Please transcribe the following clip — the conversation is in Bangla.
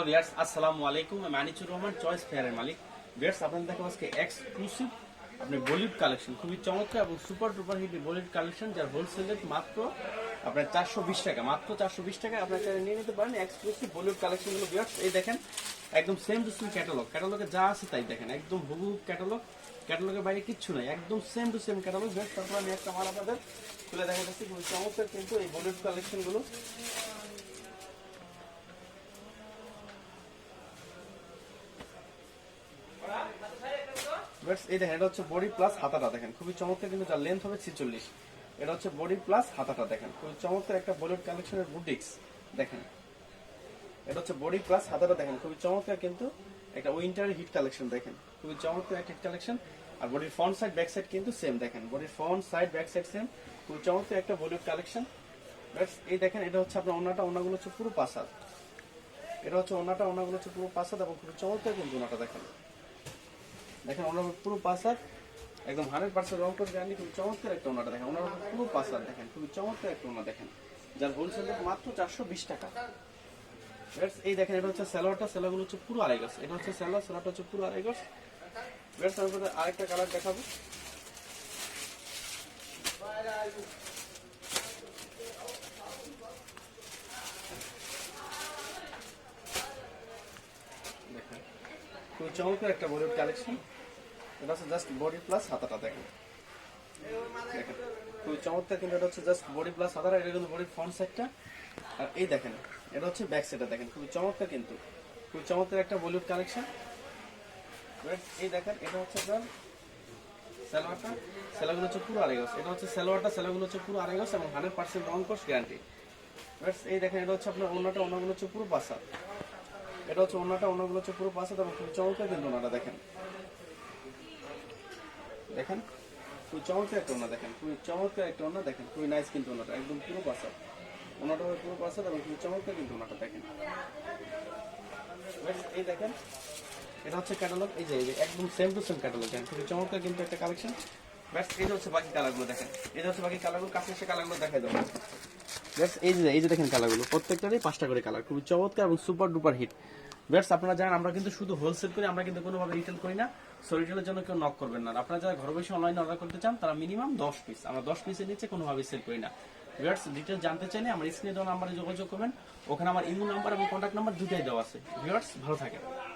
হ্যালো বিয়ার্স আসসালামু আলাইকুম আমি আনিচুর রহমান চয়েস ফেয়ারের মালিক। বিয়ার্স আপনাদের দেখো আজকে এক্সক্লুসিভ আপনি বলিউড কালেকশন খুবই চমৎকার এবং super duper hit Bollywood collection যার হোলসেল রেট মাত্র আপনার চারশো বিশ টাকা। মাত্র চারশো বিশ টাকা আপনার চাইলে নিয়ে নিতে পারেন এক্সক্লুসিভ বলিউড কালেকশনগুলো বিয়ার্স এই দেখেন, একদম সেম টু সেম ক্যাটালগ ক্যাটালগে যা আছে তাই দেখেন। একদম হুবু ক্যাটালগ ক্যাটালগের বাইরে কিচ্ছু নাই। একদম সেম টু সেম ক্যাটালগ বিয়ার্স তারপর আমি একটা মাল আপনাদের খুলে দেখা যাচ্ছে খুবই চমৎকার কিন্তু এই বলিউড কালেকশনগুলো But এই দেখেন, এটা হচ্ছে বডি প্লাস হাতাটা দেখেন। খুবই চমৎকার কিন্তু যার লেন্থ হবে ছিচল্লিশ। এটা হচ্ছে বডি প্লাস হাতাটা দেখেন। খুবই চমৎকার একটা বলিউড কালেকশনের বুটিক্স দেখেন। এটা হচ্ছে বডি প্লাস হাতাটা দেখেন। খুবই চমৎকার কিন্তু একটা উইন্টার হিট কালেকশন দেখেন। খুবই চমৎকার একটা হিট কালেকশন আর বডির ফ্রন্ট সাইড ব্যাক সাইড কিন্তু সেম দেখেন। বডির front side back side same খুবই চমৎকার একটা বলিউড কালেকশন এই দেখেন, এটা হচ্ছে আপনার ওনাটা ওনাগুলো হচ্ছে পুরো পাসাদ এটা হচ্ছে ওনাটা ওনাগুলো হচ্ছে পুরো পাসাদ এবং খুবই চমৎকার কিন্তু ওনাটা দেখেন। দেখেন ওনার পুরো পাসার একদম হান্ড্রেড পার্সেন্ট রং করে জানি খুবই চমৎকার একটা ওনাটা দেখেন। ওনার পুরো পাসার দেখেন, খুবই চমৎকার একটা ওনা দেখেন। যার হোলসেল মাত্র চারশো বিশ টাকা। এই দেখেন, এটা হচ্ছে স্যালোয়ারটা স্যালোয়ারগুলো হচ্ছে পুরো আড়াই গজ। এটা হচ্ছে স্যালোয়ার স্যালোয়ারটা হচ্ছে পুরো আড়াই গজ। বেশ আপনাদের আরেকটা কালার দেখাবো দেখেন খুবই চমৎকার একটা বডির কালেকশন এটা হচ্ছে জাস্ট বডি প্লাস হাতাটা দেখেন। দেখেন খুবই চমৎকার কিন্তু এটা হচ্ছে জাস্ট বডি প্লাস হাতাটা, এটা কিন্তু বডির ফ্রন্ট সাইডটা আর এই দেখেন, এটা হচ্ছে ব্যাক সাইডটা দেখেন খুবই চমৎকার কিন্তু। খুবই চমৎকার একটা বলিউড কালেকশন এই দেখেন, এটা হচ্ছে আপনার সালোয়ারটা। সেলাগুলো হচ্ছে পুরো এটা হচ্ছে সালোয়ারটা সেলাগুলো হচ্ছে পুরো এবং হান্ড্রেড পার্সেন্ট রং কোর্স গ্যারান্টি এই দেখেন, এটা হচ্ছে আপনার অন্যটা অন্যগুলো হচ্ছে পুরো পাসা এটা হচ্ছে অন্যটা অন্যগুলো হচ্ছে পুরো পাসা এবং খুবই চমৎকার কিন্তু ওনাটা দেখেন। দেখেন? খুবই চমৎকার একটা ওনা দেখেন, খুবই চমৎকার একটা ওনা দেখেন, খুবই নাইস কিন্তু ওনাটা একদম পুরো পাসা ওনাটা পুরো পাসা এবং খুবই চমৎকার কিন্তু ওনাটা দেখেন। এই দেখেন, এটা হচ্ছে ক্যাটালগ এই যে এই যে, একদম সেম টু সেম ক্যাটালগ দেখেন, খুবই চমৎকার কিন্তু একটা কালেকশন ব্যাস এই হচ্ছে বাকি কালারগুলো দেখেন, এই হচ্ছে বাকি কালারগুলো কাছে এসে কালারগুলো দেখাই দেবো। এই যে এই যে দেখেন কালারগুলো প্রত্যেকটারই পাঁচটা করে কালার খুবই চমৎকার এবং সুপার ডুপার হিট ব্যাস আপনারা জানেন, আমরা কিন্তু শুধু হোলসেল করি, আমরা কিন্তু কোনোভাবে রিটেল করি না। সো রিটেলের জন্য কেউ নক করবেন না। আপনারা যারা ঘরে বসে অনলাইনে অর্ডার করতে চান, তারা মিনিমাম দশ পিস আমরা দশ পিসের নিচে কোনোভাবে সেল করি না। ভিউয়ার্স ডিটেল জানতে চাইলে আমার স্ক্রিনে দেওয়া নাম্বারে যোগাযোগ করবেন। ওখানে আমার ইমেল নাম্বার এবং কন্ট্যাক্ট নাম্বার দুটাই দেওয়া আছে। ভিউয়ার্স ভালো থাকেন।